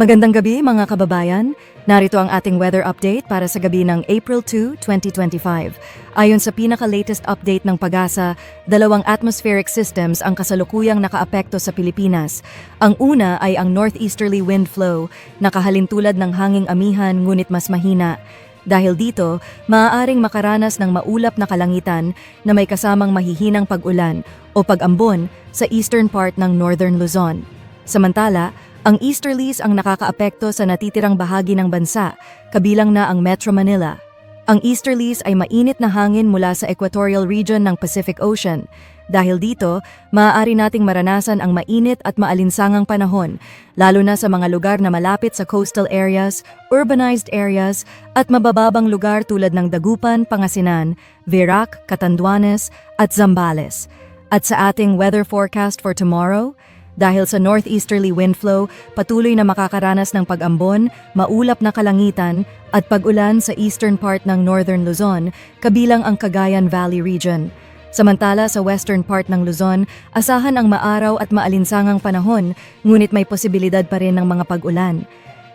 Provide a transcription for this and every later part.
Magandang gabi mga kababayan. Narito ang ating weather update para sa gabi ng April 2, 2025. Ayon sa pinaka-latest update ng PAGASA, dalawang atmospheric systems ang kasalukuyang nakaapekto sa Pilipinas. Ang una ay ang northeasterly wind flow, nakahalintulad ng hanging amihan ngunit mas mahina. Dahil dito, maaaring makaranas ng maulap na kalangitan na may kasamang mahihinang pag-ulan o pag-ambon sa eastern part ng northern Luzon. Samantala, ang easterlies ang nakakaapekto sa natitirang bahagi ng bansa, kabilang na ang Metro Manila. Ang easterlies ay mainit na hangin mula sa equatorial region ng Pacific Ocean. Dahil dito, maaari nating maranasan ang mainit at maalinsangang panahon, lalo na sa mga lugar na malapit sa coastal areas, urbanized areas, at mabababang lugar tulad ng Dagupan, Pangasinan, Virac, Catanduanes, at Zambales. At sa ating weather forecast for tomorrow, dahil sa northeasterly wind flow, patuloy na makakaranas ng pag-ambon, maulap na kalangitan, at pag-ulan sa eastern part ng northern Luzon, kabilang ang Cagayan Valley region. Samantala sa western part ng Luzon, asahan ang maaraw at maalinsangang panahon, ngunit may posibilidad pa rin ng mga pag-ulan.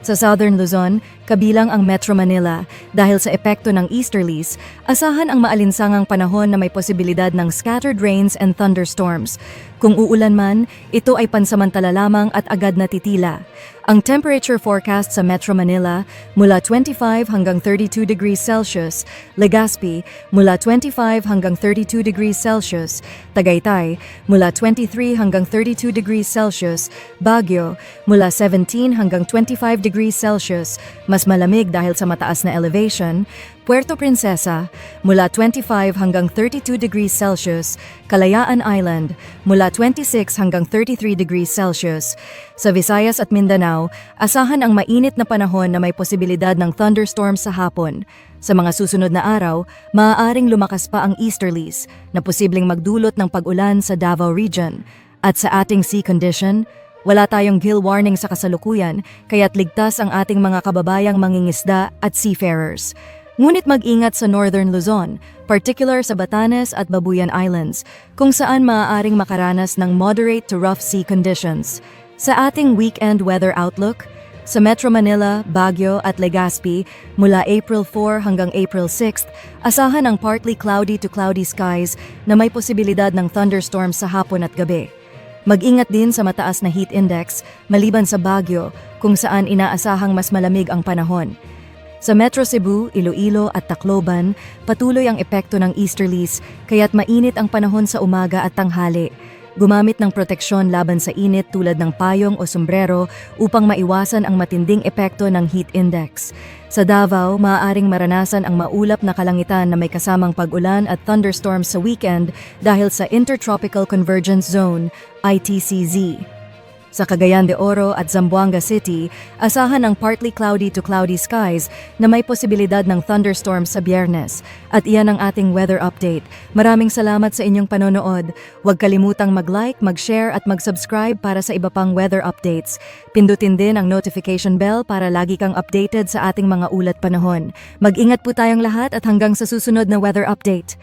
Sa Southern Luzon, kabilang ang Metro Manila, dahil sa epekto ng easterlies, asahan ang maalinsangang panahon na may posibilidad ng scattered rains and thunderstorms. Kung uulan man, ito ay pansamantala lamang at agad na titila. Ang temperature forecast sa Metro Manila mula 25 hanggang 32 degrees Celsius, Legazpi mula 25 hanggang 32 degrees Celsius, Tagaytay mula 23 hanggang 32 degrees Celsius, Baguio mula 17 hanggang 25 degrees Celsius, mas malamig dahil sa mataas na elevation, Puerto Princesa mula 25 hanggang 32 degrees Celsius, Kalayaan Island mula 26 hanggang 33 degrees Celsius. Sa Visayas at Mindanao, asahan ang mainit na panahon na may posibilidad ng thunderstorms sa hapon. Sa mga susunod na araw, maaaring lumakas pa ang easterlies na posibleng magdulot ng pag-ulan sa Davao Region. At sa ating sea condition, wala tayong gill warning sa kasalukuyan kaya't ligtas ang ating mga kababayang mangingisda at seafarers. Ngunit mag-ingat sa Northern Luzon, particular sa Batanes at Babuyan Islands, kung saan maaaring makaranas ng moderate to rough sea conditions. Sa ating weekend weather outlook, sa Metro Manila, Baguio at Legazpi, mula April 4 hanggang April 6, asahan ang partly cloudy to cloudy skies na may posibilidad ng thunderstorms sa hapon at gabi. Mag-ingat din sa mataas na heat index maliban sa Baguio kung saan inaasahang mas malamig ang panahon. Sa Metro Cebu, Iloilo at Tacloban, patuloy ang epekto ng easterlies kaya't mainit ang panahon sa umaga at tanghali. Gumamit ng proteksyon laban sa init tulad ng payong o sombrero upang maiwasan ang matinding epekto ng heat index. Sa Davao, maaaring maranasan ang maulap na kalangitan na may kasamang pag-ulan at thunderstorms sa weekend dahil sa Intertropical Convergence Zone, ITCZ. Sa Cagayan de Oro at Zamboanga City, asahan ang partly cloudy to cloudy skies na may posibilidad ng thunderstorms sa biyernes. At iyan ang ating weather update. Maraming salamat sa inyong panonood. Huwag kalimutang mag-like, mag-share at mag-subscribe para sa iba pang weather updates. Pindutin din ang notification bell para lagi kang updated sa ating mga ulat panahon. Mag-ingat po tayong lahat at hanggang sa susunod na weather update.